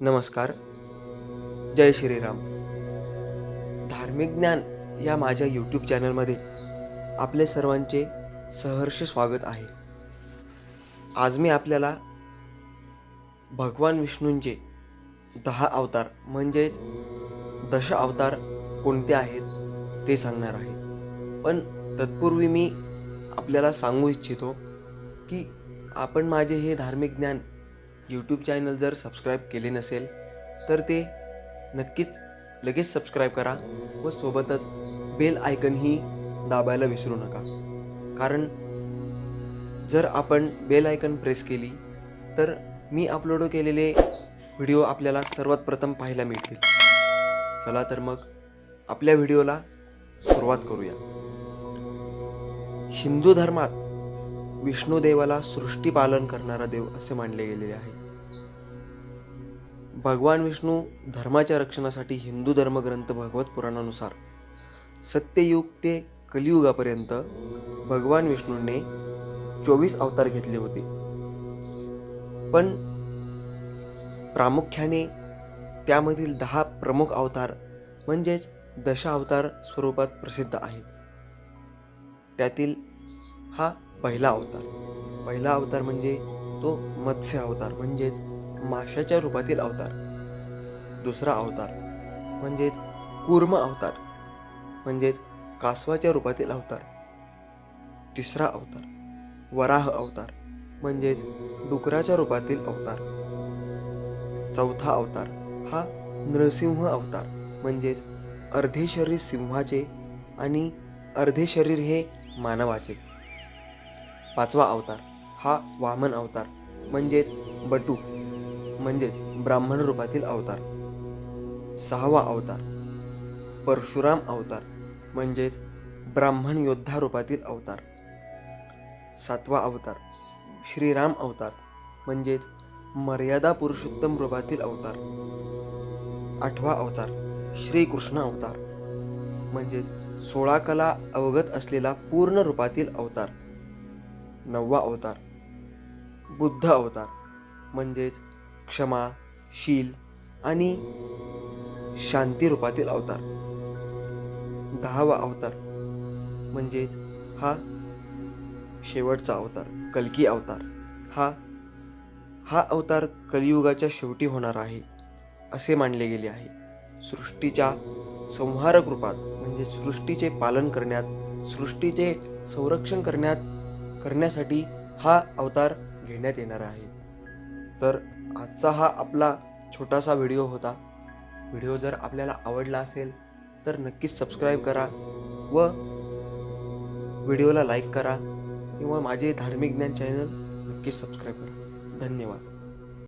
नमस्कार. जय श्रीराम. धार्मिक ज्ञान या माझ्या यूट्यूब चॅनलमध्ये आपले सर्वांचे सहर्ष स्वागत आहे. आज मी आपल्याला भगवान विष्णूंचे दहा अवतार म्हणजेच दश अवतार कोणते आहेत ते सांगणार आहे. पण तत्पूर्वी मी आपल्याला सांगू इच्छितो की आपण माझे हे धार्मिक ज्ञान यूट्यूब चॅनल जर सबस्क्राईब केले नसेल तर ते नक्कीच लगेच सबस्क्राईब करा व सोबतच बेल आयकनही दाबायला विसरू नका. कारण जर आपण बेल आयकन प्रेस केली तर मी अपलोड केलेले व्हिडिओ आपल्याला सर्वात प्रथम पाहायला मिळतील. चला तर मग आपल्या व्हिडिओला सुरुवात करूया. हिंदू धर्मात विष्णू देवाला सृष्टी पालन करणारा देव असे मानले गेलेले आहे. भगवान विष्णू धर्माच्या रक्षणासाठी हिंदू धर्मग्रंथ भगवत पुराणानुसार सत्ययुग ते कलियुगापर्यंत भगवान विष्णूने चोवीस अवतार घेतले होते. पण प्रामुख्याने त्यामधील दहा प्रमुख अवतार म्हणजेच दशावतार स्वरूपात प्रसिद्ध आहेत. त्यातील हा पहिला अवतार. पहिला अवतार म्हणजे तो मत्स्य अवतार म्हणजेच माशाच्या रूपातील अवतार. दुसरा अवतार म्हणजेच कुर्म अवतार म्हणजेच कासवाच्या रूपातील अवतार. तिसरा अवतार वराह अवतार म्हणजेच डुकराच्या रूपातील अवतार. चौथा अवतार हा नृसिंह अवतार म्हणजेच अर्धे शरीर सिंहाचे आणि अर्धे शरीर हे मानवाचे. पाचवा अवतार हा वामन अवतार म्हणजेच बटू म्हणजेच ब्राह्मण रूपातील अवतार. सहावा अवतार परशुराम अवतार म्हणजेच ब्राह्मण योद्धा रूपातील अवतार. सातवा अवतार श्रीराम अवतार म्हणजेच मर्यादा पुरुषोत्तम रूपातील अवतार. आठवा अवतार श्रीकृष्ण अवतार म्हणजेच सोळा कला अवगत असलेला पूर्ण रूपातील अवतार. नववा अवतार बुद्ध अवतार म्हणजेच क्षमा शील आणि शांती रूपातील अवतार. दहावा अवतार म्हणजेच हा शेवटचा अवतार कलकी अवतार. हा हा अवतार कलियुगाच्या शेवटी होणार आहे असे मानले गेले आहे. सृष्टीच्या संहारक रूपात म्हणजे सृष्टीचे पालन करण्यात सृष्टीचे संरक्षण करण्यात करण्यासाठी हा अवतार घेण्यात येणार आहे. तर आजचा हा आपला छोटासा व्हिडिओ होता. व्हिडिओ जर आपल्याला आवडला असेल तर नक्कीच सबस्क्राईब करा व व्हिडिओला लाईक करा किंवा माझे धार्मिक ज्ञान चॅनल नक्कीच सबस्क्राईब करा. धन्यवाद.